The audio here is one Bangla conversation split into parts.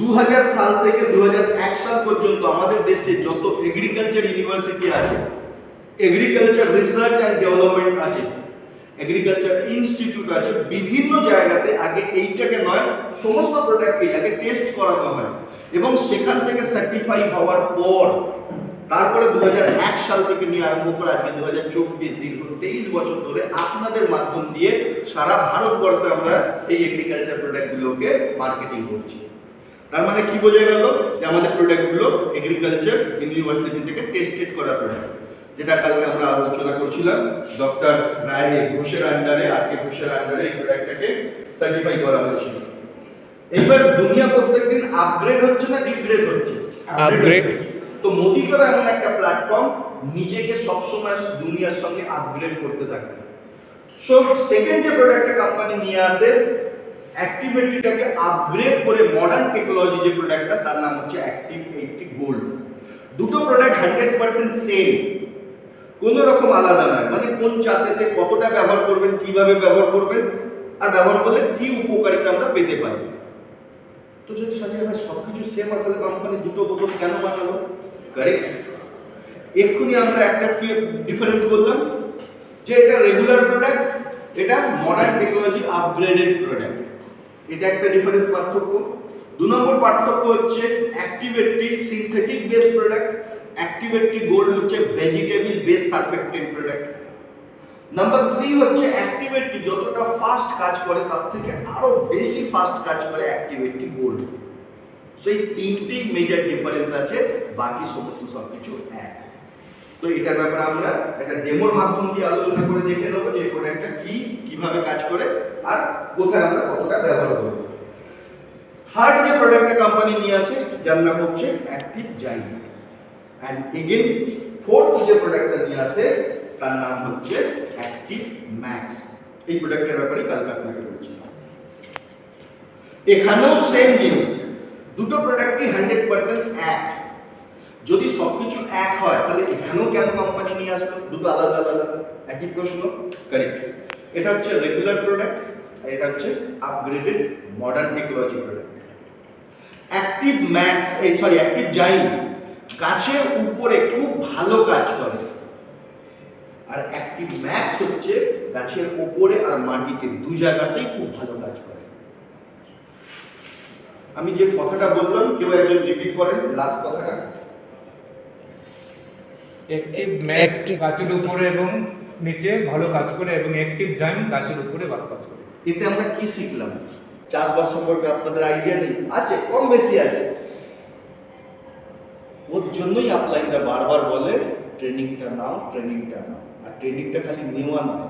দু হাজার সাল থেকে দু হাজার এক সাল পর্যন্ত আমাদের দেশে যত এগ্রিকালচার ইউনিভার্সিটি আছে এগ্রিকালচার রিসার্চ অ্যান্ড ডেভেলপমেন্ট আছে এগ্রিকালচার ইনস্টিটিউট আছে, বিভিন্ন জায়গাতে আগে এইটাকে নয়, সমস্ত প্রোডাক্টকে আগে টেস্ট করানো হয় এবং সেখান থেকে সার্টিফাই হওয়ার পর তারপরে দু হাজার এক সাল থেকে নিয়ে আরম্ভ করে আজকে দু হাজার চব্বিশ, দীর্ঘ তেইশ বছর ধরে আপনাদের মাধ্যম দিয়ে সারা ভারতবর্ষে আমরা এই এগ্রিকালচার প্রোডাক্টগুলোকে মার্কেটিং করছি। তার মানে কি বোঝা গেল? যে আমাদের প্রোডাক্টগুলো এগ্রিকালচার ইউনিভার্সিটি থেকে টেস্টেড করা প্রোডাক্ট যেটা কালকে আমরা আলোচনা করছিলাম ডক্টর রায় ঘোষের আন্ডারে আর কে ঘোষের আন্ডারে এই প্রোডাক্টটাকে সার্টিফাই করা হয়েছিল। এইবার দুনিয়া প্রত্যেকদিন আপগ্রেড হচ্ছে না ডিগ্রেড হচ্ছে? Upgrade। তো মোদিকেরও এমন একটা প্ল্যাটফর্ম নিজেকে সবসময় দুনিয়ার সঙ্গে আপগ্রেড করতে থাকে। সো সেকেন্ড যে প্রোডাক্টটা কোম্পানি নিয়ে আসে অ্যাক্টিভিটিটাকে আপগ্রেড করে মডার্ন টেকনোলজি যে প্রোডাক্টটা তার নাম হচ্ছে অ্যাক্টিভ এইটটি গোল্ড দুটো প্রোডাক্ট হান্ড্রেড পার্সেন্ট সেম কোনো রকম আলাদা নয়। মানে কোন চাষেতে কতটা ব্যবহার করবেন, কীভাবে ব্যবহার করবেন, আর ব্যবহার করলে কি উপকারিতা আমরা পেতে পারি। তো যদি সঞ্জয় ভাই সব কিছু সেম হয় তাহলে কোম্পানি দুটো বোতল কেন বানালো? কারেক্ট এক্ষুনি আমরা একটা কি ডিফারেন্স বললাম যে এটা রেগুলার প্রোডাক্ট এটা মডার্ন টেকনোলজি আপগ্রেডেড প্রোডাক্ট এটা একটা ডিফারেন্স পার্থক্য। দু নম্বর পার্থক্য হচ্ছে active eighty synthetic base product active eighty gold হচ্ছে vegetable base surfactant product number three হচ্ছে অ্যাক্টিভেটরি যতটা ফাস্ট কাজ করে, তার থেকে আরও বেশি ফাস্ট কাজ করে অ্যাক্টিভেটরি গোল্ড সেই তিনটি মেজর ডিফারেন্স আছে, বাকি সমস্ত সব কিছু এক। তো এটার ব্যাপারে আমরা একটা ডেমোর মাধ্যম দিয়ে আলোচনা করে দেখে নেব যে এই প্রোডাক্টটা কি, কীভাবে কাজ করে আর কোথায় আমরা কতটা ব্যবহার করব। থার্ড যে প্রোডাক্টটা কোম্পানি নিয়ে আসে, যার নাম হচ্ছে অ্যাক্টিভ জাইন অ্যান্ড এগেন ফোর্থ যে প্রোডাক্টটা নিয়ে আসে, তার নাম হচ্ছে অ্যাক্টিভ ম্যাক্স এই প্রোডাক্টের ব্যাপারে কালকে আপনাকে বলছি। এখানেও সেম জিনিস। দুটো প্রোডাক্টই হান্ড্রেড পার্সেন্ট এক। যদি সবকিছু এক হয়, তাহলে এখানেও কেন কোম্পানি নিয়ে আসলো? দুটো আলাদা আলাদা, একই প্রশ্ন কারেক্ট এটা হচ্ছে রেগুলার প্রোডাক্ট আর এটা হচ্ছে upgraded modern technology product active max এই সরি অ্যাক্টিভ জাইন গাছের উপরে খুব ভালো কাজ করে। আর অ্যাক্টিভ ম্যাক্স হচ্ছে গাছের উপরে আর মাটিতে, দু জায়গাতেই খুব ভালো কাজ করে। আমি যে কথাটা বললাম, কেউ একজন রিপিট করেন লাস্ট কথাটা? অ্যাক্টিভ অ্যাক্টিভ গাছের উপরে এবং নিচে ভালো কাজ করে এবং অ্যাক্টিভ জাইন গাছের উপরে ভালো কাজ করে। এতে আমরা কি শিখলাম? চাষবাস সম্পর্কে আপনাদের আইডিয়া নেই। আছে কম বেশি আছে। ওর জন্যই আপলাইনটা বারবার বলে ট্রেনিংটা নাও ট্রেনিংটা নাও। আর ট্রেনিংটা খালি নেওয়া নয়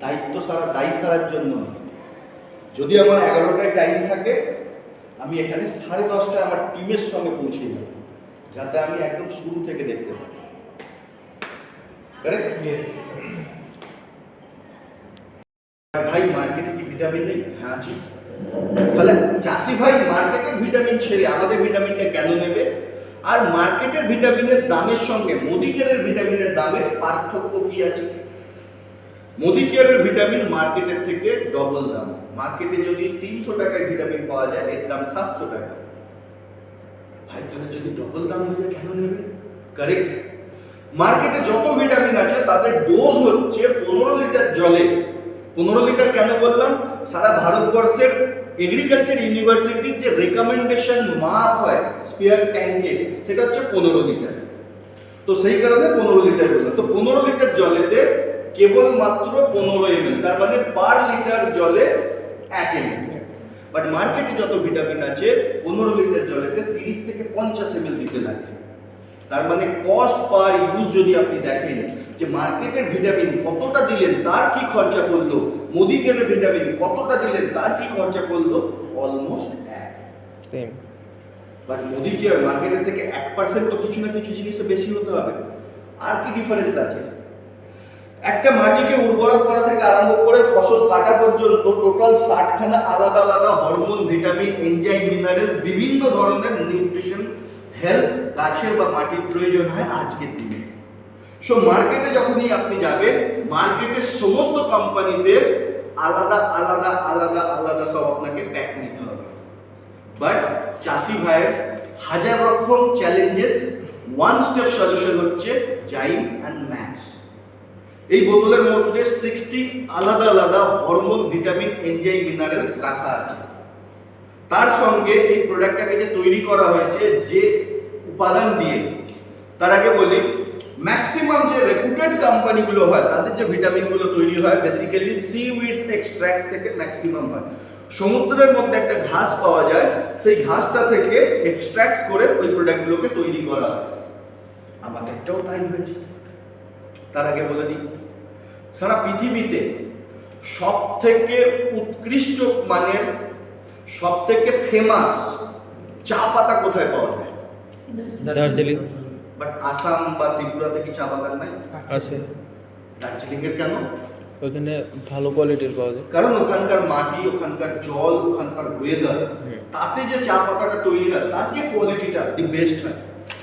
দায়িত্ব সারা দায়ী সারার জন্য যদি আমার এগারোটায় টাইম থাকে আমি এখানে সাড়ে দশটায় আমার টিমের সঙ্গে পৌঁছে যাব যাতে আমি একদম শুরু থেকে দেখতে পাই Correct? ভাই মার্কেটে কি ভিটামিন নেই? হ্যাঁ আছে তাহলে চাষি ভাই মার্কেটের ভিটামিন ছেড়ে আমাদের ভিটামিনটা কেন নেবে? আর মার্কেটের ভিটামিনের দামের সঙ্গে মোদিকেয়ারের ভিটামিনের দামের পার্থক্য কি আছে? মোদিকেয়ারের ভিটামিন মার্কেটের থেকে ডবল দাম। মার্কেটে যদি তিনশো টাকায় ভিটামিন পাওয়া যায় এর দাম সাতশো টাকা। ভাই তাহলে যদি ডবল দাম হয়ে যায় কেন নেবে? কারেক্ট মার্কেটে যত ভিটামিন আছে তাদের ডোজ হচ্ছে পনেরো লিটার জলে। পনেরো লিটার কেন বললাম? সারা ভারতবর্ষের এগ্রিকালচার ইউনিভার্সিটির যে রেকমেন্ডেশন মাপ হয় স্পেয়ার ট্যাঙ্কে সেটা হচ্ছে পনেরো লিটার। তো সেই কারণে পনেরো লিটার বললাম। তো পনেরো লিটার জলেতে কেবলমাত্র পনেরো এমএল তার মানে পার লিটার জলে এক এমএল বাট মার্কেটে যত ভিটামিন আছে, পনেরো লিটার জলেতে তিরিশ থেকে পঞ্চাশ এমএল দিতে লাগে তার মানে কস্ট পার ইউজ যদি আপনি দেখেন যে মার্কেটের ভিটামিন কতটা দিলেন তার কি খরচা করল? মোদিকের ভিটামিন কতটা দিলেন তার কি খরচা করল? অলমোস্ট এক। সেম বাট মোদি কি মার্কেটের থেকে এক পার্সেন্ট তো কিছু না কিছু জিনিসে বেশি হতে হবে? আর কি ডিফারেন্স আছে? একটা মাটিকে উর্বরা করা থেকে আরম্ভ করে ফসল কাটা পর্যন্ত টোটাল ষাটখানা আলাদা আলাদা হরমোন ভিটামিন এনজাইম মিনারেলস বিভিন্ন ধরনের নিউট্রিশন হেলথ গাছের বা মাটির প্রয়োজন হয় আজকের দিনে। সো মার্কেটে যখনই আপনি যাবেন মার্কেটের সমস্ত কোম্পানিতে আলাদা আলাদা আলাদা আলাদা সব আপনাকে প্যাক নিতে হবে। বাট চাষি ভাইয়ের হাজার রকম চ্যালেঞ্জেস ওয়ান স্টেপ সলিউশন হচ্ছে জাইম অ্যান্ড ম্যাক্স এই বোতলের মধ্যে সিক্সটি আলাদা আলাদা হরমোন ভিটামিন এনজাইম মিনারেলস রাখা আছে। তার সঙ্গে এই প্রোডাক্টটাকে যে তৈরি করা হয়েছে, যে উপাদান দিয়ে। তার আগে বলি ম্যাক্সিমাম যে রেপুটেড কোম্পানিগুলো হয়, তাদের যে ভিটামিনগুলো তৈরি হয় বেসিক্যালি সি উইডস এক্সট্র্যাক্টস থেকে ম্যাক্সিমাম হয়। সমুদ্রের মধ্যে একটা ঘাস পাওয়া যায়, সেই ঘাসটা থেকে এক্সট্র্যাক্ট করে ওই প্রোডাক্টগুলোকে তৈরি করা হয়। আমাদেরটাও তাই হয়েছে। তার আগে বলে দিই, সারা পৃথিবীতে সব থেকে উৎকৃষ্ট মানের সব থেকে ফেমাস চা পাতা কোথায় পাওয়া দার্জিলিং। বাট আসাম বা ত্রিপুরাতে কি চা বাগান নাই? আছে। দার্জিলিং এর কেন? ওইখানে ভালো কোয়ালিটির পাওয়া যায়। কারণ ওখানকার মাটি ওখানকার জল ওখানকার ওয়েদার তাতে যে চা পাতাটা তৈরি হয় তার যে কোয়ালিটিটা দি বেস্ট হয়।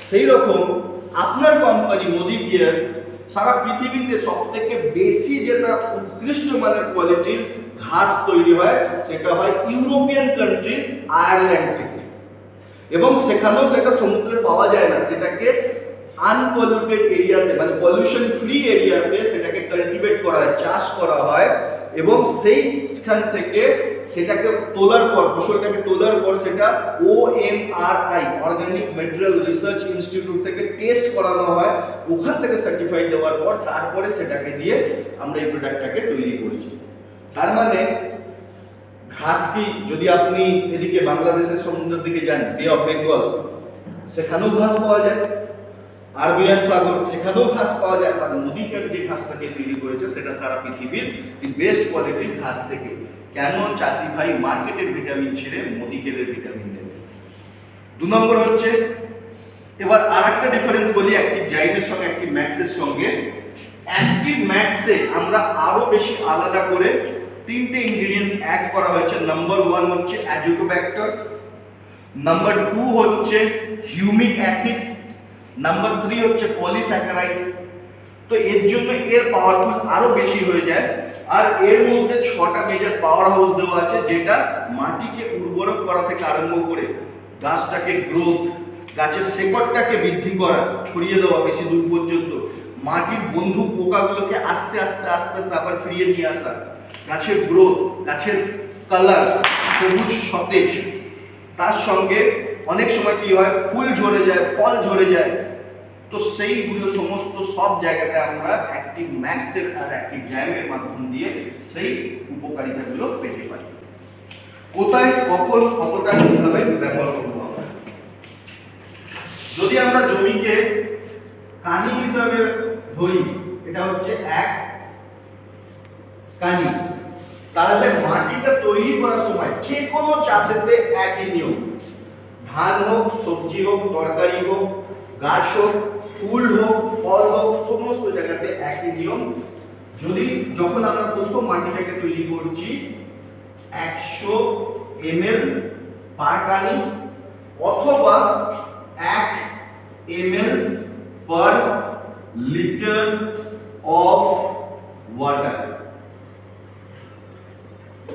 সেই রকম আপনার কোম্পানি মোদি গিয়ার সারা পৃথিবীতে সব থেকে বেশি যেটা উৎকৃষ্ট মানের কোয়ালিটির ঘাস তৈরি হয় সেটা হয় ইউরোপিয়ান কান্ট্রি আয়ারল্যান্ড থেকে। এবং সেখানেও সেটা সমুদ্রে পাওয়া যায় না। সেটাকে আনপলিউটেড এরিয়াতে মানে পলিউশন ফ্রি এরিয়াতে সেটাকে কাল্টিভেট করা হয়, চাষ করা হয় এবং সেইখান থেকে সেটাকে তোলার পর, ফসলটাকে তোলার পর সেটা O M R I organic material research institute থেকে টেস্ট করানো হয়। ওখান থেকে সার্টিফাইড দেওয়ার পর তারপরে সেটাকে দিয়ে আমরা এই প্রোডাক্টটাকে তৈরি করছি। তার মানে ঘাস কি যদি আপনি এদিকে বাংলাদেশের সমুদ্রের দিকে যান বে অফ বেঙ্গল সেখানেও ঘাস পাওয়া যায়। আরবিয়ান সাগর, সেখানেও ঘাস পাওয়া যায়। আর নদীকার যে ঘাসটাকে তৈরি করেছে, সেটা সারা পৃথিবীর বেস্ট কোয়ালিটির ঘাস থেকে। কেন চাষি ভাই মার্কেটের ভিটামিন ছেড়ে মোদিকেলের ভিটামিন নেবে দু নম্বর হচ্ছে, এবার আর একটা ডিফারেন্স বলি অ্যাক্টিভ জাইমের সঙ্গে অ্যাক্টিভ ম্যাক্সের সঙ্গে। অ্যাক্টিভ ম্যাক্সে আমরা আরও বেশি আলাদা করে তিনটে ইনগ্রিডিয়েন্টস অ্যাড করা হয়েছে। নাম্বার ওয়ান হচ্ছে অ্যাজোটোব্যাক্টর নাম্বার টু হচ্ছে হিউমিক অ্যাসিড নাম্বার থ্রি হচ্ছে পলিস্যাকারাইড তো এর জন্য এর পাওয়ারফুল আরও বেশি হয়ে যায়। আর এর মধ্যে ছটা মেজর পাওয়ার হাউস দেওয়া আছে, যেটা মাটিকে উর্বরক করা থেকে আরম্ভ করে গাছটাকে গ্রোথ গাছের শেকড়টাকে বৃদ্ধি করা, ছড়িয়ে দেওয়া বেশি দূর পর্যন্ত। মাটির বন্ধু পোকাগুলোকে আস্তে আস্তে আস্তে আস্তে আবার ফিরিয়ে নিয়ে আসা। গাছের গ্রোথ, গাছের কালার, সবুজ সতেজ। তার সঙ্গে অনেক সময় কি হয়, ফুল ঝরে যায়, ফল ঝরে যায়। তো সেইগুলো সমস্ত সব জায়গাতে আমরা অ্যাক্টিভ ম্যাক্সের আর অ্যাক্টিভ জ্যামের মাধ্যম দিয়ে সেই উপকারিতাগুলো পেতে পারি। কোথায়, কখন, কতটা কীভাবে ব্যবহার করব আমরা? যদি আমরা জমিকে কানি হিসাবে ধরি, এটা হচ্ছে এক কানি। তাহলে মাটিটা তৈরি করার সময় যে কোনো চাষেতে একই নিয়ম। ধান হোক, সবজি হোক, তরকারি হোক গাছ হোক, ফুল হোক, ফল হোক, সমস্ত জায়গাতে একই নিয়ম। যদি যখন আমরা প্রথম মাটিটাকে তৈরি করছি, একশো এমএল পার কানি অথবা এক ML per litre of water.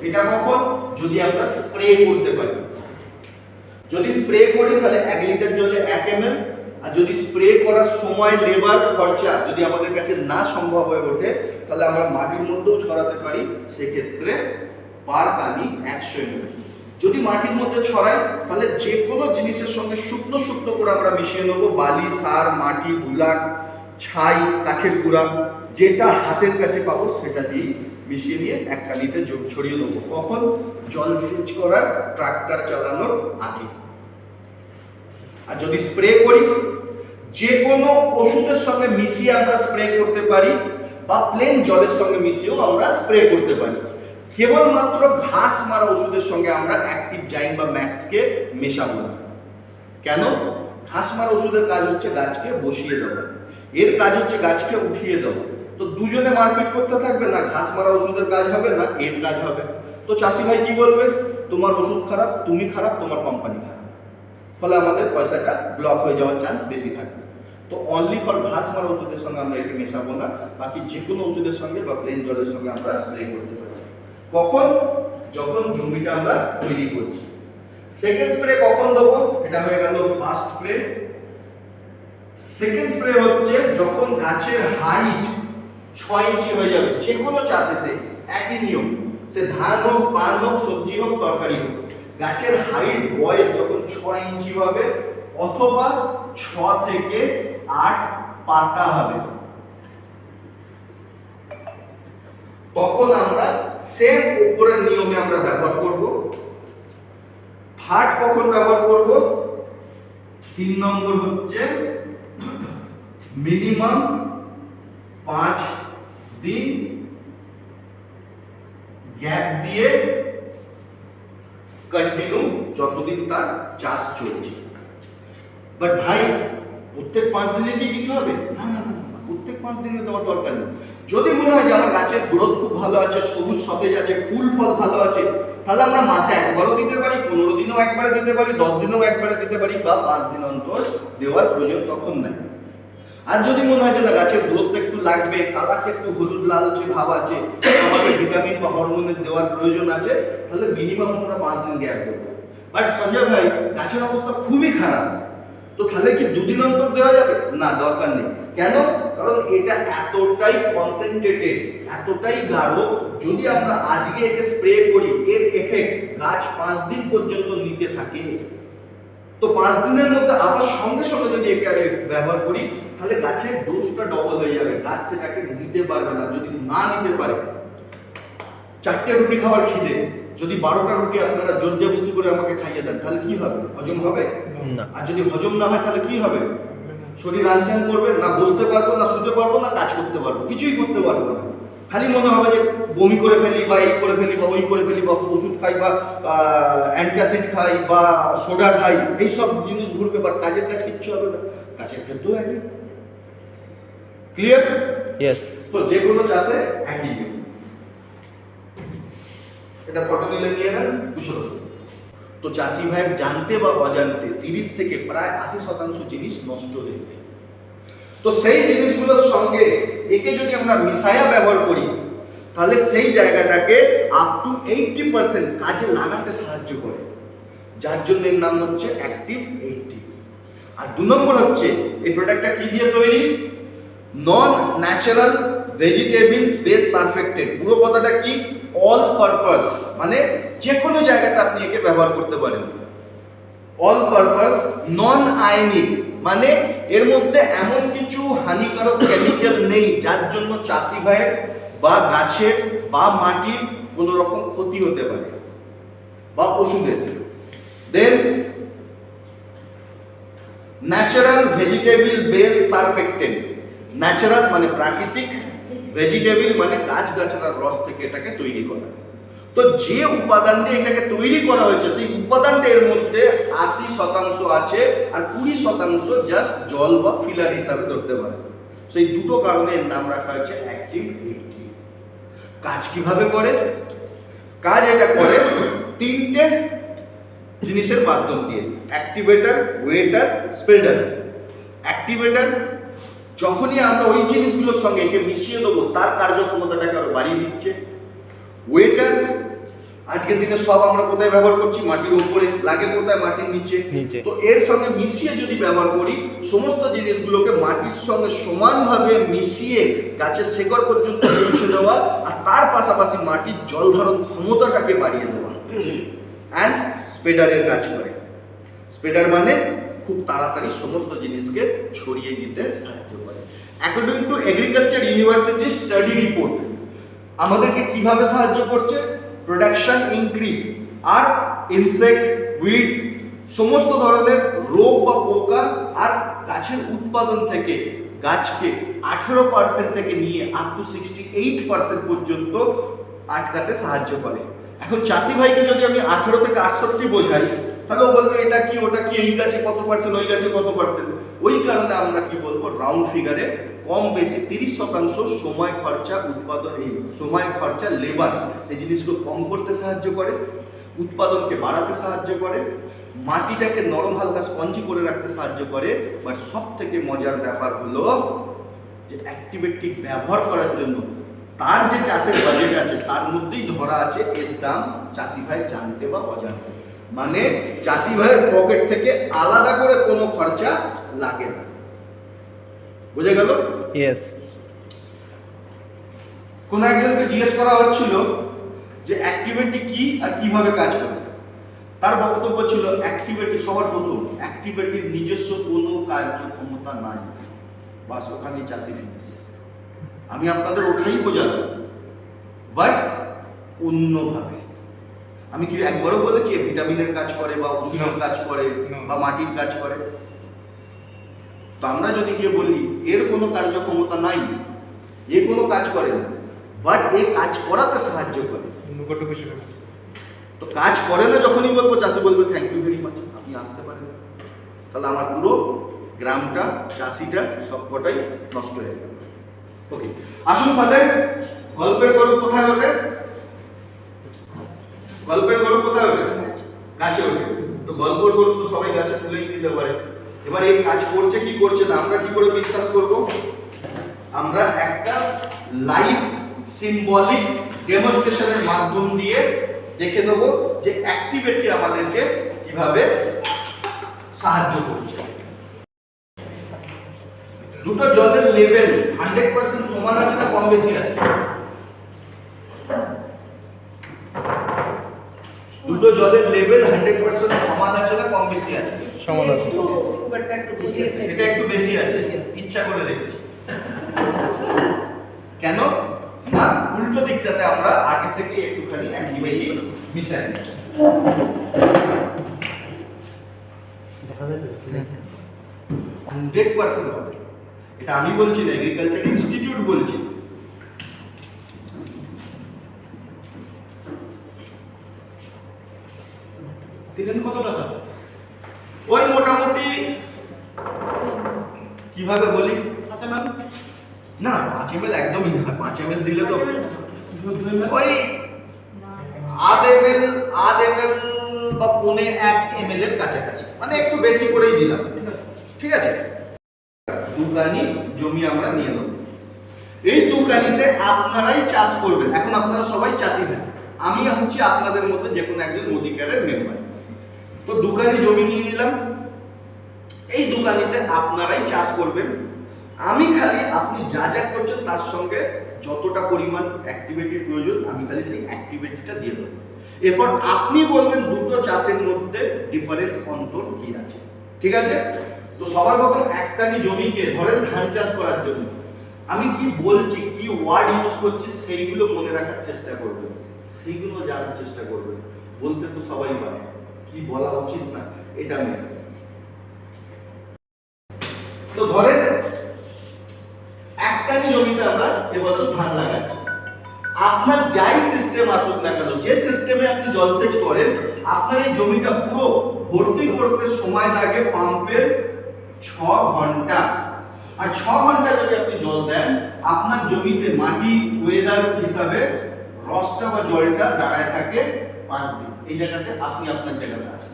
এটা কখন? যদি আমরা স্প্রে করতে পারি। যদি স্প্রে করি, তাহলে এক লিটার জলে এক এম আর যদি স্প্রে করার সময় লেবার খরচা যদি আমাদের কাছে না সম্ভব হয়ে ওঠে, তাহলে আমরা মাটির মধ্যেও ছড়াতে পারি, সেক্ষেত্রে পার কানি একশো এম যদি মাটির মধ্যে ছড়াই, তাহলে যে কোনো জিনিসের সঙ্গে শুকনো শুকনো করে আমরা মিশিয়ে নেব। বালি, সার, মাটি গুলাক ছাই, কাঠের গুঁড়া। যেটা হাতের কাছে পাবো, সেটা দিয়ে মিশিয়ে নিয়ে এক কালিতে যোগ ছড়িয়ে দেবো। কখন? জল সেচ করার ট্রাক্টর চালানোর আগে। আর যদি স্প্রে করি, যে কোনো ওষুধের সঙ্গে মিশিয়ে আমরা স্প্রে করতে পারি, বা প্লেন জলের সঙ্গে মিশিয়েও আমরা স্প্রে করতে পারি। কেবলমাত্র ঘাস মারা ওষুধের সঙ্গে আমরা অ্যাক্টিভ জাইন বা ম্যাক্সকে মেশাবো না। কেন? ঘাস মারা ওষুধের কাজ হচ্ছে গাছকে বসিয়ে দেওয়া। এর কাজ হচ্ছে গাছকে উঠিয়ে দেওয়া। তো দুজনে মারপিট করতে থাকবে, না ঘাস মারা ওষুধের কাজ হবে, না এর কাজ হবে। তো চাষি ভাই কি বলবে? তোমার ওষুধ খারাপ, তুমি খারাপ, তোমার কোম্পানি খারাপ। ফলে আমাদের পয়সাটা ব্লক হয়ে যাওয়ার চান্স বেশি থাকে তো অনলি ফর ঘাস মারা ওষুধের সঙ্গে আমরা একে মেশাবো না, বাকি যে কোনো ওষুধের সঙ্গে বা প্লেন জলের সঙ্গে আমরা স্প্রে করতে পারি। কখন? যখন জমিটা আমরা তৈরি করছি। সেকেন্ড স্প্রে কখন দেবো? এটা হয়ে গেল ফার্স্ট স্প্রে সেকেন্ড স্প্রে হচ্ছে যখন গাছের হাইট ছয় ইঞ্চি হয়ে যাবে। যে কোনো চাষেতে একই নিয়ম। সে ধান হোক, পান হোক, সবজি হোক, তরকারি হোক। গাছের হাইট, বয়স যখন ছয় ইঞ্চি হবে অথবা ছ থেকে আট পাতা হবে। তখন আমরা সেম উপরের নিয়মে আমরা ব্যবহার করব। থার্ড কখন ব্যবহার করব? তিন নম্বর হচ্ছে মিনিমাম পাঁচ দিন গ্যাপ দিয়ে কন্টিনিউ যতদিন তার চাষ চলছে। বাট ভাই, প্রত্যেক পাঁচ দিনে কি দিতে হবে? না না না প্রত্যেক পাঁচ দিনে দেওয়ার দরকার নেই। যদি মনে হয় যে আমার গাছের গ্রোথ খুব ভালো আছে, সবুজ সতেজ আছে, ফুল ফল ভালো আছে, তাহলে আমরা মাসে একবারও দিতে পারি, পনেরো দিনেও একবারে দিতে পারি, দশ দিনেও একবারে দিতে পারি, বা পাঁচ দিন অন্তর দেওয়ার প্রয়োজন তখন নাই। আর যদি মনে হয় যে, না, গাছের গ্রোথ একটু লাগবে কালারটা একটু হলুদ লাল লালচে ভাব আছে, আমাকে ভিটামিন বা হরমোনের দেওয়ার প্রয়োজন আছে, তাহলে মিনিমাম আমরা পাঁচ দিন গ্যাপ দেবো বাট সঞ্জয় ভাই, গাছের অবস্থা খুবই খারাপ। তো তাহলে কি দুদিন অন্তর দেওয়া যাবে? না, দরকার নেই। কেন? কারণ এটা এতটাই কনসেন্ট্রেটেড এতটাই গাঢ়, যদি আমরা আজকে একে স্প্রে করি, এর এফেক্ট গাছ পাঁচ দিন পর্যন্ত নিতে থাকে তো পাঁচ দিনের মধ্যে আবার সঙ্গে সঙ্গে যদি একে ব্যবহার করি তাহলে গাছের ডোজটা ডবল হয়ে যাবে। গাছ সেটাকে নিতে পারবে না যদি না নিতে পারে। চারটে রুটি খাওয়ার খিদে। যদি বারোটা রুটি আপনারা জোর জবস্তি করে আমাকে খাইয়ে দেন তাহলে কি হবে? হজম হবে? না। আর যদি হজম না হয় তাহলে কি হবে? শরীর আনচান করবে না বসতে পারব না শুতে পারব না কাজ করতে পারব কিছুই করতে পারব না। খালি মনে হবে যে বমি করে ফেলি বা এই করে ফেলি বা ওই করে ফেলি বা ওষুধ খাই বা অ্যান্টাসিড খাই বা সোডা খাই এইসব জিনিস ঘুরবে বা কাজের কাজ কিচ্ছু হবে না। কাজের ক্ষেত্রেও একই। ক্লিয়ার ইয়েস তো যে কোনো চাষে একই। এটা পটনিলে নিয়ে নেন কুশল তো চাষি ভাই জানতে বা অজান্তে তিরিশ থেকে প্রায় আশি শতাংশ জিনিস নষ্ট হয়ে যায়। তো সেই জিনিসগুলোর সঙ্গে একে যদি আমরা মিশায়া ব্যবহার করি, তাহলে সেই জায়গাটাকে আপ টু এইটটি পার্সেন্ট কাজে লাগাতে সাহায্য করে। যার জন্য এর নাম হচ্ছে অ্যাক্টিভ এইটটি আর দু নম্বর হচ্ছে, এই প্রোডাক্টটা কি দিয়ে তৈরি? Non natural vegetable base surfactant পুরো কথাটা কি? অল পারপাস মানে যে কোনো জায়গাতে আপনি একে ব্যবহার করতে পারেন। অল পারপাস নন আয়নিক মানে এর মধ্যে এমন কিছু হানিকারক কেমিক্যাল নেই যার জন্য চাষি ভাইয়ের বা গাছের বা মাটির কোনো রকম ক্ষতি হতে পারে বা ওষুধের। Then natural vegetable base surfactant natural মানে প্রাকৃতিক ভেজিটেবল মানে গাছ গাছড়ার রস থেকে এটাকে তৈরি করা। তো যে উপাদান দিয়ে এটাকে তৈরি করা হয়েছে, সেই উপাদানটা এর মধ্যে আশি শতাংশ আছে আর কুড়ি শতাংশ জাস্ট জল বা ফিলার হিসাবে ধরতে পারে। সেই দুটো কারণে এর নাম রাখা হয়েছে কাজ কীভাবে করে? কাজ এটা করে তিনটে জিনিসের মাধ্যম দিয়ে অ্যাক্টিভেটার ওয়েটার স্প্রেডার অ্যাক্টিভেটার যখনই আমরা ওই জিনিসগুলোর সঙ্গে একে মিশিয়ে দেবো, তার কার্যক্ষমতাটাকে আরও বাড়িয়ে দিচ্ছে। ওয়েটার আজকের দিনে সব আমরা কোথায় ব্যবহার করছি? মাটির উপরে। লাগে কোথায়? মাটির নিচে। তো এর সঙ্গে মিশিয়ে যদি ব্যবহার করি সমস্ত জিনিসগুলোকে মাটির সঙ্গে সমানভাবে মিশিয়ে গাছের শেকড় পর্যন্ত পৌঁছে দেওয়া আর তার পাশাপাশি মাটির জল ধারণ ক্ষমতাটাকে বাড়িয়ে দেওয়া। অ্যান্ড স্প্রেডারের কাজ করে। স্প্রেডার মানে খুব তাড়াতাড়ি সমস্ত জিনিসকে ছড়িয়ে দিতে সাহায্য করে। According to agriculture university study report আমাদেরকে কীভাবে সাহায্য করছে? প্রোডাকশন ইনক্রিজ আর ইনসেক্ট উইড সমস্ত ধরনের রোগ বা পোকা আর গাছের উৎপাদন থেকে গাছকে আঠেরো পার্সেন্ট থেকে নিয়ে up to sixty eight percent পর্যন্ত আটকাতে সাহায্য করে। এখন চাষি ভাইকে যদি আমি আঠেরো থেকে আটষট্টি বোঝাই, তাহলে বলবে, এটা কি, ওটা কি, এই গাছে কত পার্সেন্ট ওই গাছে কত পার্সেন্ট ওই কারণে আমরা কি বলব রাউন্ড ফিগারে কম বেশি তিরিশ শতাংশ সময় খরচা উৎপাদন এই সময় খরচা লেবার এই জিনিসগুলো কম করতে সাহায্য করে, উৎপাদনকে বাড়াতে সাহায্য করে, মাটিটাকে নরম হালকা স্পঞ্জি করে রাখতে সাহায্য করে বাট সব থেকে মজার ব্যাপার হলো যে অ্যাক্টিভিটি ব্যবহার করার জন্য তার যে চাষের বাজেট আছে, তার মধ্যেই ধরা আছে এর দাম চাষি ভাই জানতে বা অজানতে। মানে চাষি ভাইয়ের পকেট থেকে আলাদা করে কোনো খরচা লাগে না। বুঝে গেল? ইয়েস কোনো একজনকে জিজ্ঞেস করা হচ্ছিল যে অ্যাক্টিভিটি কি আর কীভাবে কাজ করে? তার বক্তব্য ছিল অ্যাক্টিভিটি সবার প্রথম অ্যাক্টিভিটির নিজস্ব কোনো কার্যক্ষমতা নাই। বাস ওখানেই চাষি ফিনিস আমি আপনাদের ওটাই বোঝালাম। বাট অন্যভাবে। আমি কি একবারও বলেছি ভিটামিনের কাজ করে বা ওষুধের কাজ করে বা মাটির কাজ করে? তো আমরা যদি গিয়ে বলি এর কোনো কার্যক্ষমতা নাই এ কোনো কাজ করে না বাট এ কাজ করাতে সাহায্য করে। তো কাজ করে না যখনই বলব চাষি বলবে থ্যাংক ইউ ভেরি মাচ আপনি আসতে পারেন। তাহলে আমার পুরো গ্রামটা চাষিটা সবকটাই নষ্ট হয়ে গেল ওকে আসুন তাহলে গল্পের গরু কোথায় ওঠে? গল্পের গরু কোথায় ওঠে? গাছে ওঠে। তো গল্পের গরু তো সবাই গাছে তুলেই নিতে পারে। এবার এই কাজ করছে কি করছে না, আমরা কি করে বিশ্বাস করব? আমরা একটা লাইভ সিম্বলিক ডেমনস্ট্রেশনের মাধ্যম দিয়ে দেখে নেব যে অ্যাক্টিভিটি আমাদেরকে কীভাবে সাহায্য করছে। দুটো জলের লেভেল হান্ড্রেড পার্সেন্ট সমান আছে না কম বেশি আছে? দুটো জলের লেভেল হান্ড্রেড পার্সেন্ট সমান আছে না কম বেশি আছে? সমান আছে। এটা একটু বেশি আছে। ইচ্ছা করে রেখেছি কেন? না উল্টো দিকটাতে আমরা আগে থেকে একটুখানি অ্যাক্টিভিটি মিশাই। হান্ড্রেড পার্সেন্ট হবে। এটা আমি বলছি না এগ্রিকালচার ইনস্টিটিউট বলছি। দিলেন কতটা স্যার? ওই মোটামুটি কীভাবে বলি? আচ্ছা না পাঁচ এম এল একদমই না। পাঁচ এম এল দিলে তো ওই আধ এম এল আধ এম এল বা পৌনে এক এম এল এর কাছাকাছি। মানে একটু বেশি করেই দিলাম। ঠিক আছে। দুকানি জমি আমরা নিয়ে নেব। এই দুকানিতে আপনারাই চাষ করবেন। এখন আপনারা সবাই চাষি না। আমি হচ্ছি আপনাদের মধ্যে যে কোনো একজন অধিকারের মেম্বার তো দুকানি জমি নিয়ে নিলাম। এই দোকানিতে আপনারাই চাষ করবেন। আমি খালি, আপনি যা যা করছেন তার সঙ্গে যতটা পরিমাণ অ্যাক্টিভিটির প্রয়োজন, আমি খালি সেই অ্যাক্টিভিটিটা দিয়ে দেবো। এরপর আপনি বলবেন দুটো চাষের মধ্যে ডিফারেন্স অন্তর কি আছে। ঠিক আছে? তো সবার প্রথম একটানি জমিকে ধরেন ধান চাষ করার জন্য। আমি কি বলছি, কি ওয়ার্ড ইউজ করছি, সেইগুলো মনে রাখার চেষ্টা করবেন। সেইগুলো জানার চেষ্টা করবেন। বলতে তো সবাই পারে। কি বলা উচিত না, এটা মেনে। তো ধরেন একটানি জমিতে আমরা এবছর ধান লাগাচ্ছি? আপনার যাই সিস্টেম আসুক না কেন, যে সিস্টেমে আপনি জলসেচ করেন, আপনার এই জমিটা পুরো ভর্তি করতে সময় লাগে পাম্পের ছ ঘণ্টা। আর ছ ঘণ্টা যদি আপনি জল দেন, আপনার জমিতে মাটি ওয়েদার হিসাবে রসটা বা জলটা দাঁড়ায় থাকে পাঁচ দিন। এই জায়গাতে আপনি আপনার জায়গাতে আছেন।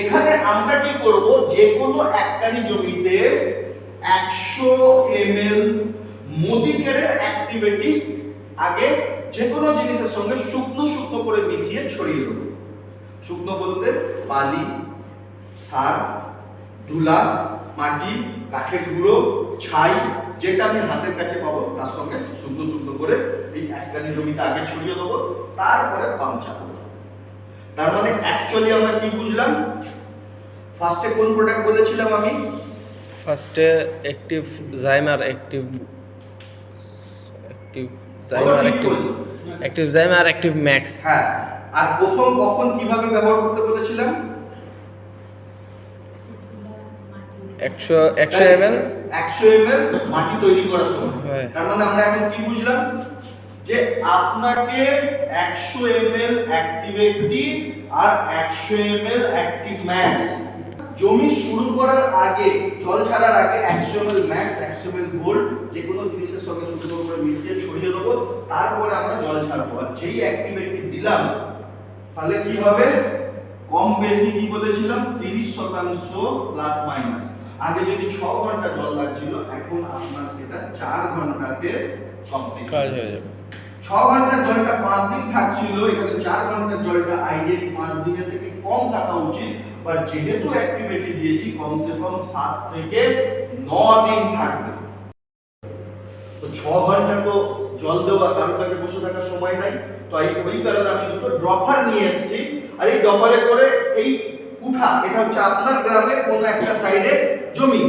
এখানে আমরা কি করব? যে কোনো একটানি জমিতে একশো এম এল মোদিকেরের অ্যাক্টিভিটি আগে যে কোনো জিনিসের সঙ্গে শুকনো শুকনো করে মিশিয়ে ছড়িয়ে দেবো। শুকনো বলতে বালি, সার ধুলা মাটি, কাঠের গুঁড়ো, ছাই, যেটা আমি হাতের কাছে পাবো, তার সঙ্গে শুকনো শুকনো করে এই একটানি জমিতে আগে ছড়িয়ে দেবো, তারপরে পাম্প চালাবো তার মানে অ্যাকচুয়ালি আমরা কি বুঝলাম? ফার্স্টে কোন প্রোডাক্ট বলেছিলাম আমি? ফার্স্টে অ্যাক্টিভ জাইম আর অ্যাক্টিভ অ্যাক্টিভ জাইম আর ঠিকই অ্যাক্টিভ অ্যাক্টিভ জাইম আর অ্যাক্টিভ ম্যাক্স হ্যাঁ আর প্রথম কখন কীভাবে ব্যবহার করতে বলেছিলাম? একশো একশো এম এল একশো এম মাটি তৈরি করার সময়। হ্যাঁ। তার মানে আমরা এখন কি বুঝলাম? যে আপনাকে একশো এম এল অ্যাক্টিভিটি আর একশো এম এল অ্যাক্টিভ ম্যাক্স জমি শুরু করার আগে, জল ছাড়ার আগে একশো এম এল ম্যাক্স একশো এম এল গোল্ড যে কোনো জিনিসের সঙ্গে শুকনো করে মিশিয়ে ছড়িয়ে দেবো। তারপরে আমরা জল ছাড়বো। আর যেই অ্যাক্টিভিটি দিলাম, তাহলে কি হবে? কম বেশি কি বলেছিলাম? তিরিশ শতাংশ প্লাস মাইনাস আগে যদি ছ ঘণ্টা জল লাগছিল, এখন আপনার সেটা চার ঘন্টাতে কমপ্লিট কাজ হয়ে যাবে। ছ ঘণ্টার জলটা পাঁচ দিন থাকছিল, এখানে চার ঘণ্টার জলটা আইডিয়ালি পাঁচ দিনের থেকে কম থাকা উচিত। বা যেহেতু অ্যাক্টিভিটি দিয়েছি, কমসে কম সাত থেকে ন দিন থাকবে। তো ছ ঘণ্টা তো জল দেওয়া কারোর কাছে বসে থাকার সময় নাই। তো এই ওই কারণে আমি দুটো ড্রপার নিয়ে এসেছি। আর এই ড্রপারে করে এই উঠা, এটা হচ্ছে আপনার গ্রামে কোনো একটা সাইডে জমি,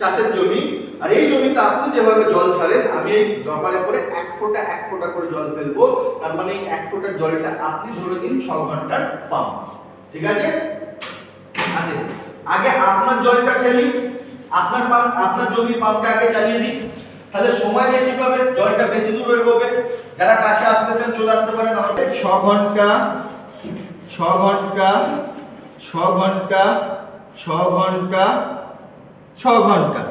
চাষের জমি। আর এই জমিতে আপনি যেভাবে জল ছাড়েন, আমি এই ড্রপারে করে এক ফোঁটা এক ফোঁটা করে জল ফেলব। তার মানে এই এক ফোঁটার জলটা আপনি ধরে দিন ছ ঘণ্টার পাম্প ঠিক আছে? আসে। আগে আপনার জলটা ফেলি। আপনার পাম্প, আপনার জমির পাম্পটা আগে চালিয়ে দিই। তাহলে সময় বেশি পাবে, জলটা বেশি দূর এগোবে যারা কাছে আসতে চান, চলে আসতে পারেন আমাদের। ছ ঘণ্টা ছ ঘণ্টা ছ ঘণ্টা ছ ঘণ্টা ছ ঘণ্টা।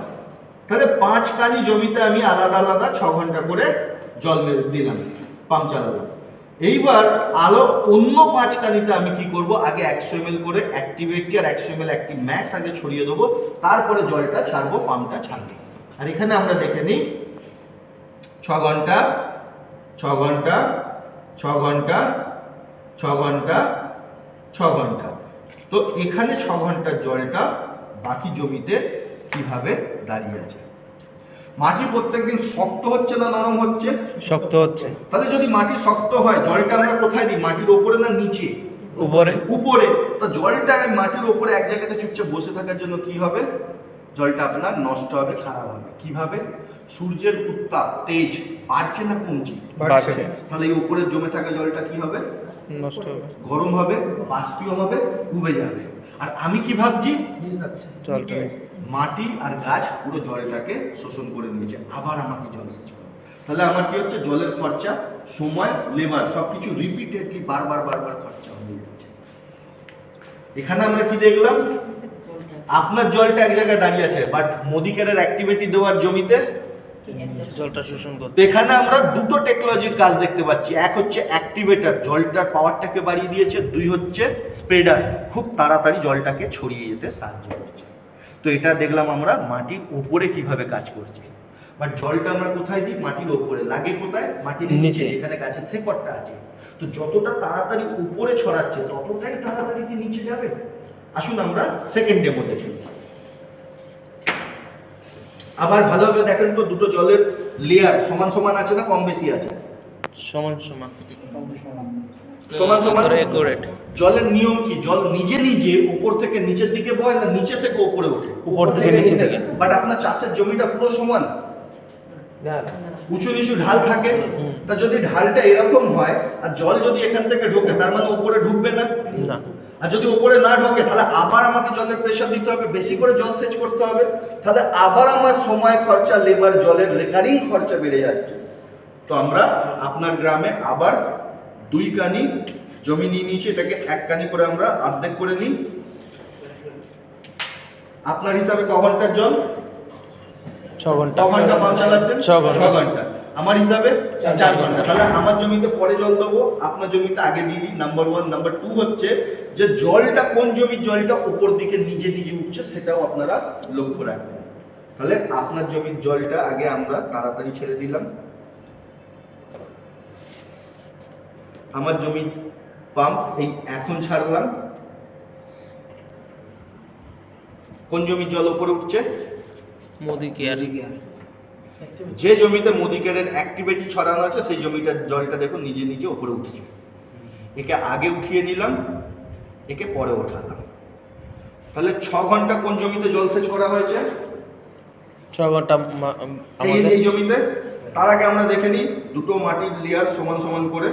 তাহলে পাঁচ কানি জমিতে আমি আলাদা আলাদা ছ ঘণ্টা করে জল মে- দিলাম পাম্প চালালাম এইবার আলো অন্য পাঁচ কানিতে আমি কি করব? আগে একশো এম করে অ্যাক্টিভেটি আর একশো এম অ্যাক্টিভ ম্যাক্স আগে ছড়িয়ে দেবো, তারপরে জলটা ছাড়বো, পাম্পটা ছাড়বো। আর এখানে আমরা দেখে নিই, ছ ঘণ্টা ছ ঘণ্টা ছ ঘণ্টা ছ ঘণ্টা ছ ঘণ্টা। তো এখানে ছ ঘণ্টার জলটা বাকি জমিতে কীভাবে দাঁড়িয়ে আছে। মাটি প্রত্যেকদিন শক্ত হচ্ছে না নরম হচ্ছে? শক্ত হচ্ছে। তাহলে যদি মাটি শক্ত হয় জলটা আমরা কোথায় দিই? মাটির ওপরে না নিচে? উপরে। উপরে। তো জলটা মাটির ওপরে এক জায়গাতে চুপচাপ বসে থাকার জন্য কি হবে? জলটা আপনার নষ্ট হবে খারাপ হবে। কীভাবে? সূর্যের উত্তাপ তেজ বাড়ছে না কমছে? বাড়ছে। তাহলে এই উপরে জমে থাকা জলটা কি হবে? নষ্ট হবে। গরম হবে বাষ্পীয় হবে উবে যাবে। আর আমি কি ভাবছি? জলটা মাটি আর গাছ পুরো জলটাকে শোষণ করে নিয়েছে। আবার আমাকে জল সেচ তাহলে আমার কি হচ্ছে? জলের খরচা সময় লেবার সব কিছু রিপিটেডলি বারবার বারবার খরচা হয়ে যাচ্ছে। এখানে আমরা কি দেখলাম? আপনার জলটা এক জায়গায় দাঁড়িয়ে আছে বাট মোদিকেরের অ্যাক্টিভিটি দেওয়ার জমিতে জলটা শোষণ করতে এখানে আমরা দুটো টেকনোলজির কাজ দেখতে পাচ্ছি। এক হচ্ছে অ্যাক্টিভেটার জলটার পাওয়ারটাকে বাড়িয়ে দিয়েছে। দুই হচ্ছে স্প্রেডার খুব তাড়াতাড়ি জলটাকে ছড়িয়ে যেতে সাহায্য করছে। তো এটা দেখলাম আমরা মাটির উপরে কীভাবে কাজ করছে। বা জলটা আমরা কোথায় দিই? মাটির উপরে। লাগে কোথায়? মাটির নিচে। যেখানে গাছের শেকড়টা আছে। তো যতটা তাড়াতাড়ি উপরে ছড়াচ্ছে ততটাই তাড়াতাড়ি কি নিচে যাবে? আসুন আমরা সেকেন্ড ডেমো দেখি আবার ভালোভাবে দেখেন তো দুটো জলের লেয়ার সমান সমান আছে না কম বেশি আছে? সমান সমান। সমান। সমান জলের নিয়ম কি? জল নিজে নিজে উপর থেকে নিচের দিকে বয় না নিচে থেকে উপরে ওঠে? উপর থেকে নিচে থেকে। বাট আপনার চাষের জমিটা পুরো সমান? উঁচু নিচু ঢাল থাকে? তা যদি ঢালটা এরকম হয় আর জল যদি এখান থেকে ঢোকে তার মানে উপরে ঢুকবে না? না। আর যদি উপরে না ঢোকে তাহলে আবার আমাকে জলের প্রেশার দিতে হবে বেশি করে জল সেচ করতে হবে তাহলে আবার আমার সময় খরচা লেবার জলের রেকারিং খরচা বেড়ে যাচ্ছে। তো আমরা আপনার গ্রামে আবার দুই কানি জমি নিয়ে নিয়েছি এটাকে এক কানি করে আমরা অর্ধেক করে নিই। আপনার হিসাবে ক ঘণ্টার জল? ছ ঘণ্টা। ক ঘণ্টা পাম্প চালাচ্ছেন? ছ ঘণ্টা। আমার হিসাবে চার ঘণ্টা। তাহলে আমার জমিতে পরে জল দেবো আপনার জমিতে আগে দিয়ে দিই। নাম্বার ওয়ান নাম্বার টু হচ্ছে যে জলটা কোন জমির জলটা উপর দিকে নিজে নিজে উঠছে সেটাও আপনারা লক্ষ্য রাখবেন। তাহলে আপনার জমির জলটা আগে আমরা তাড়াতাড়ি ছেড়ে দিলাম। আমার জমির পাম্প এই এখন ছাড়লাম। কোন জমির জল উপরে উঠছে? মোদি কেয়ার যে জমিতে মোদিকেরের অ্যাক্টিভিটি ছড়ানো আছে সেই জমিটার জলটা দেখুন নিজে নিজে উপরে উঠছে। একে আগে উঠিয়ে নিলাম একে পরে ওঠালাম। তাহলে ছ ঘণ্টা কোন জমিতে জলসেচ করা হয়েছে? ছ ঘণ্টা এই জমিতে। তার আগে আমরা দেখে নিই দুটো মাটির লেয়ার সমান সমান করে।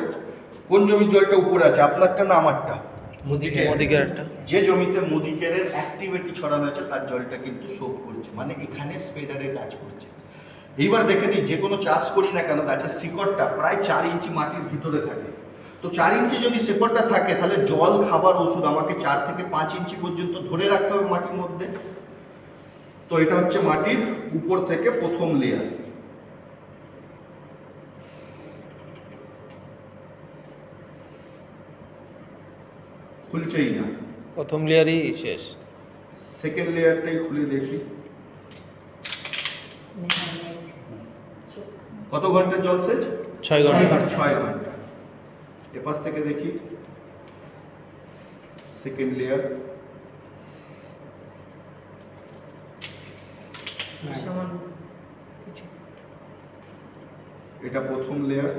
কোন জমির জলটা উপরে আছে? আপনারটা না আমারটা? যে জমিতে মোদিকেরের অ্যাক্টিভিটি ছড়ানো আছে তার জলটা কিন্তু শোক করছে। মানে এখানে স্প্রেডারের কাজ করছে। এইবার দেখে নিই যে কোনো চাষ করি না কেন গাছের শিকড়টা প্রায় চার ইঞ্চি মাটির ভিতরে থাকে। তো চার ইঞ্চি যদি শিকড়টা থাকে তাহলে জল খাবার ওষুধ আমাকে চার থেকে পাঁচ ইঞ্চি পর্যন্ত ধরে রাখতে হবে মাটির মধ্যে। তো এটা হচ্ছে মাটির উপর থেকে প্রথম লেয়ার খুলছেই না। প্রথম লেয়ারই শেষ। সেকেন্ড লেয়ারটাই খুলে দেখি। কত ঘণ্টার জল সেচ? ছয় ঘণ্টা। ছয় ঘণ্টা এপাশ থেকে দেখি। সেকেন্ড লেয়ার এটা প্রথম লেয়ার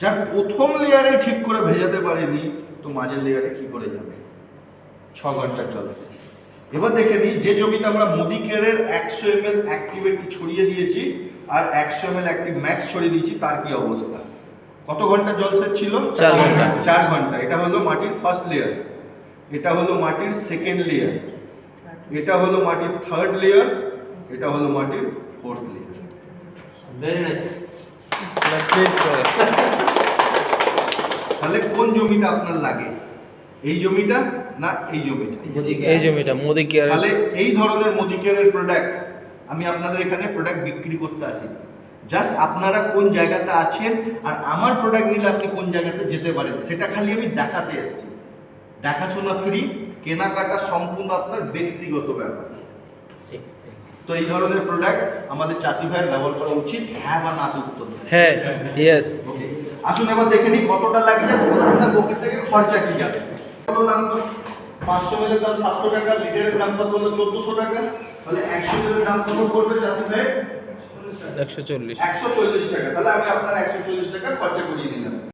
যার প্রথম লেয়ারে ঠিক করে ভেজাতে পারেনি তো মাঝের লেয়ারে কি করে যাবে? ছ ঘণ্টা চলছে। এবার দেখে নিই যে জমিতে আমরা মোদি কেয়ারের একশো এম এল অ্যাক্টিভেটটি ছড়িয়ে দিয়েছি আর একশো এম এল অ্যাক্টিভ ম্যাক্স ছড়িয়ে দিয়েছি তার কি অবস্থা? কত ঘণ্টা জলসেচ ছিল? চার ঘণ্টা। চার ঘণ্টা। এটা হলো মাটির ফার্স্ট লেয়ার এটা হলো মাটির সেকেন্ড লেয়ার এটা হলো মাটির থার্ড লেয়ার এটা হলো মাটির ফোর্থ লেয়ার ভেরি নাইস জমিটা আপনার লাগে? এই জমিটা না এই জমিটা? এই জমিটা। মোদি কেয়ার তাহলে এই ধরনের মোদিকেয়ারের প্রোডাক্ট আমি আপনাদের এখানে প্রোডাক্ট বিক্রি করতে আসি। জাস্ট আপনারা কোন জায়গাতে আছেন আর আমার প্রোডাক্ট নিলে আপনি কোন জায়গাতে যেতে পারেন সেটা খালি আমি দেখাতে এসেছি। দেখাশোনা ফ্রি কেনাকাটা সম্পূর্ণ আপনার ব্যক্তিগত ব্যাপার। তো এই ধরনের প্রোডাক্ট আমাদের চাষি ভাইয়ের ব্যবহার করা উচিত। হ্যাঁ বা না উত্তর হ্যাঁ ইয়েস ওকে আসুন এবার দেখে নিই কতটা লাগবে আপনার পকেট থেকে খরচা কি যাবে। কত দাম পাঁচশো মিলের দাম সাতশো টাকা লিটারের দাম কত হলো? চোদ্দশো টাকা। তাহলে একশো মিলের দাম কত পড়বে চাষি ভাই? একশো চল্লিশ। একশো চল্লিশ টাকা। তাহলে আমি আপনার একশো চল্লিশ টাকা খরচা করিয়ে দিলাম।